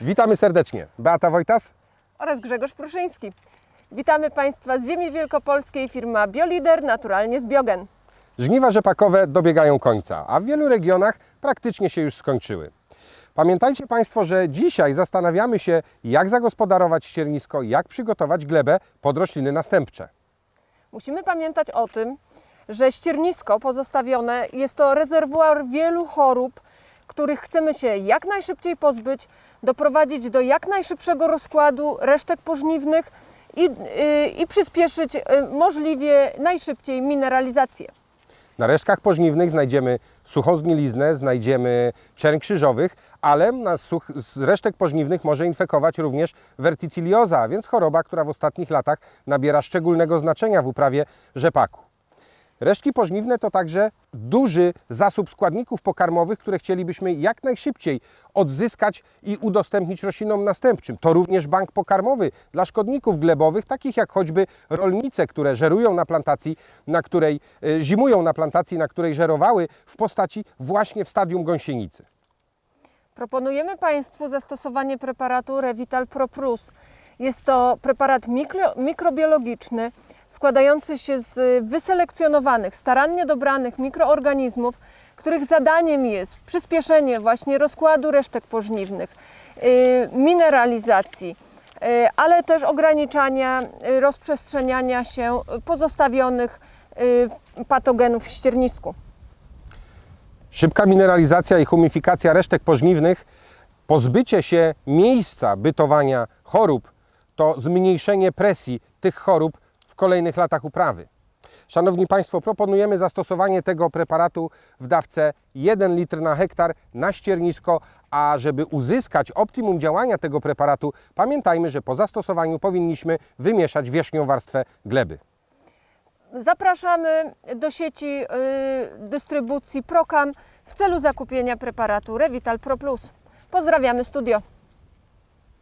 Witamy serdecznie. Beata Wojtas. oraz Grzegorz Pruszyński. Witamy Państwa z ziemi wielkopolskiej, firma Biolider, naturalnie z Biogen. Żniwa rzepakowe dobiegają końca, a w wielu regionach praktycznie się już skończyły. Pamiętajcie Państwo, że dzisiaj zastanawiamy się, jak zagospodarować ściernisko, jak przygotować glebę pod rośliny następcze. Musimy pamiętać o tym, że ściernisko pozostawione jest to rezerwuar wielu chorób, których chcemy się jak najszybciej pozbyć, doprowadzić do jak najszybszego rozkładu resztek pożniwnych i, yy, i przyspieszyć yy, możliwie najszybciej mineralizację. Na resztkach pożniwnych znajdziemy suchą zgniliznę, znajdziemy czerń krzyżowych, ale such, z resztek pożniwnych może infekować również verticillioza, a więc choroba, która w ostatnich latach nabiera szczególnego znaczenia w uprawie rzepaku. Resztki pożniwne to także duży zasób składników pokarmowych, które chcielibyśmy jak najszybciej odzyskać i udostępnić roślinom następczym. To również bank pokarmowy dla szkodników glebowych, takich jak choćby rolnice, które żerują na plantacji, na której e, zimują na plantacji, na której żerowały w postaci właśnie w stadium gąsienicy. Proponujemy Państwu zastosowanie preparatu Revital Pro Plus. Jest to preparat mikro, mikrobiologiczny składający się z wyselekcjonowanych, starannie dobranych mikroorganizmów, których zadaniem jest przyspieszenie właśnie rozkładu resztek pożniwnych, yy, mineralizacji, yy, ale też ograniczania yy, rozprzestrzeniania się pozostawionych patogenów w ściernisku. Szybka mineralizacja i humifikacja resztek pożniwnych, pozbycie się miejsca bytowania chorób, to zmniejszenie presji tych chorób w kolejnych latach uprawy. Szanowni Państwo, proponujemy zastosowanie tego preparatu w dawce 1 litr na hektar na ściernisko, a żeby uzyskać optimum działania tego preparatu, pamiętajmy, że po zastosowaniu powinniśmy wymieszać wierzchnią warstwę gleby. Zapraszamy do sieci y, dystrybucji Procam w celu zakupienia preparatu Revital Pro Plus. Pozdrawiamy studio.